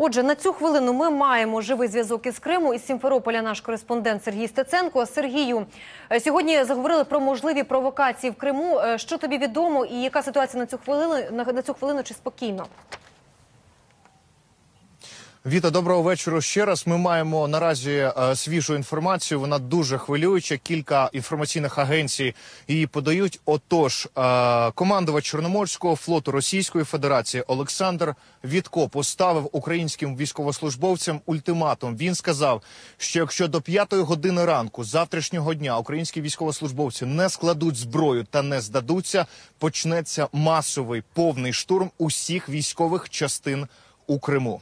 Отже, на цю хвилину ми маємо живий зв'язок із Криму. Із Сімферополя наш кореспондент Сергій Стеценко. Сергію, е, сьогодні заговорили про можливі провокації в Криму. Е, Що тобі відомо і яка ситуація на цю хвилину? На, на цю хвилину чи спокійно? Віта, доброго вечора ще раз. Ми маємо наразі е, свіжу інформацію. Вона дуже хвилююча. Кілька інформаційних агенцій її подають. Отож, е, командувач Чорноморського флоту Російської Федерації Олександр Вітко поставив українським військовослужбовцям ультиматум. Він сказав, що якщо до п'ятої години ранку завтрашнього дня українські військовослужбовці не складуть зброю та не здадуться, почнеться масовий повний штурм усіх військових частин у Криму.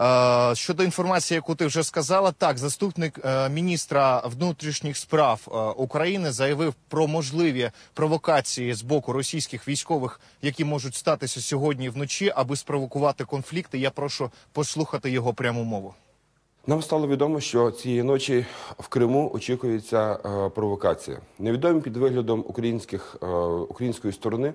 Е, Щодо інформації, яку ти вже сказала, так заступник е, міністра внутрішніх справ е, України заявив про можливі провокації з боку російських військових, які можуть статися сьогодні вночі, аби спровокувати конфлікти. Я прошу послухати його пряму мову. Нам стало відомо, що цієї ночі в Криму очікується е, провокація. Невідомі під виглядом українських, е, української сторони е,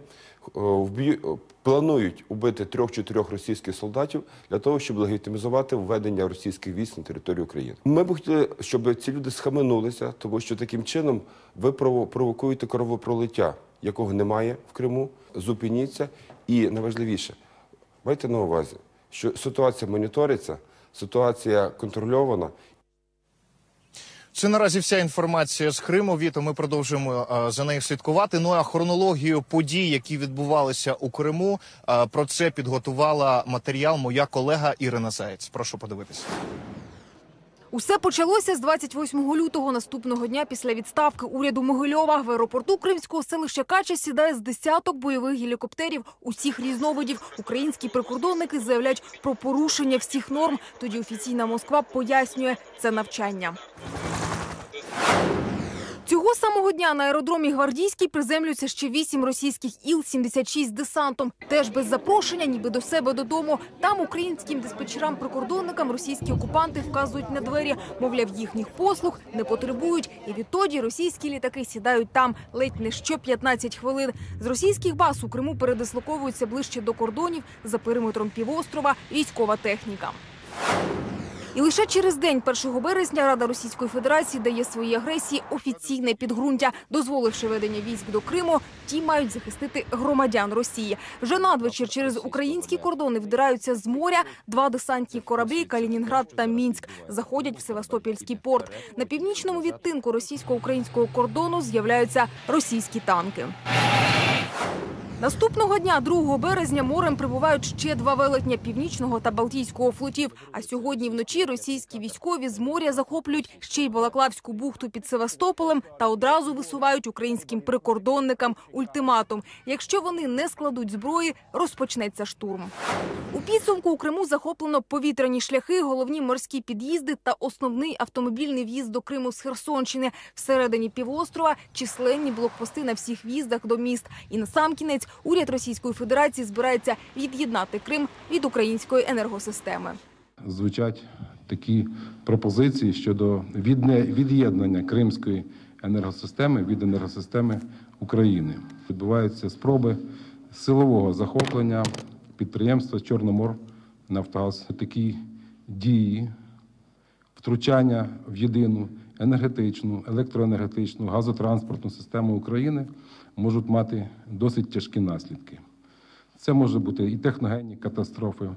вб'ю- планують убити трьох-чотирьох російських солдатів для того, щоб легітимізувати введення російських військ на територію України. Ми б хотіли, щоб ці люди схаменулися, тому що таким чином ви прово- провокуєте кровопролиття, якого немає в Криму. Зупиніться і найважливіше, майте на увазі, що ситуація моніториться. Ситуація контрольована. Це наразі вся інформація з Криму. Віто, ми продовжуємо е, за нею слідкувати. Ну а хронологію подій, які відбувалися у Криму, е, про це підготувала матеріал моя колега Ірина Заєць. Прошу подивитися. Усе почалося з 28 лютого наступного дня після відставки уряду Могильова. В аеропорту кримського селища Кача сідає з десяток бойових гелікоптерів усіх різновидів. Українські прикордонники заявляють про порушення всіх норм. Тоді офіційна Москва пояснює це навчання. Цього самого дня на аеродромі Гвардійський приземлюються ще вісім російських Іл-76 з десантом. Теж без запрошення, ніби до себе додому. Там українським диспетчерам-прикордонникам російські окупанти вказують на двері. Мовляв, їхніх послуг не потребують. І відтоді російські літаки сідають там ледь не що 15 хвилин. З російських баз у Криму передислоковуються ближче до кордонів за периметром півострова військова техніка. І лише через день, 1 березня, Рада Російської Федерації дає своїй агресії офіційне підґрунтя, дозволивши ведення військ до Криму. Ті мають захистити громадян Росії. Вже надвечір через українські кордони вдираються з моря два десантні кораблі Калінінград та Мінськ заходять в Севастопільський порт. На північному відтинку російсько-українського кордону з'являються російські танки. Наступного дня, 2 березня, морем прибувають ще два велетня північного та Балтійського флотів. А сьогодні вночі російські військові з моря захоплюють ще й Балаклавську бухту під Севастополем та одразу висувають українським прикордонникам ультиматум. Якщо вони не складуть зброї, розпочнеться штурм. У підсумку у Криму захоплено повітряні шляхи, головні морські під'їзди та основний автомобільний в'їзд до Криму з Херсонщини. Всередині півострова численні блокпости на всіх в'їздах до міст. І насамкінець уряд Російської Федерації збирається від'єднати Крим від української енергосистеми. звучать такі пропозиції щодо від'єднання Кримської енергосистеми від енергосистеми України. Відбуваються спроби силового захоплення підприємства Чорномор Нафтогаз. Такі дії втручання в єдину енергетичну, електроенергетичну, газотранспортну систему України можуть мати досить тяжкі наслідки. Це може бути і техногенні катастрофи,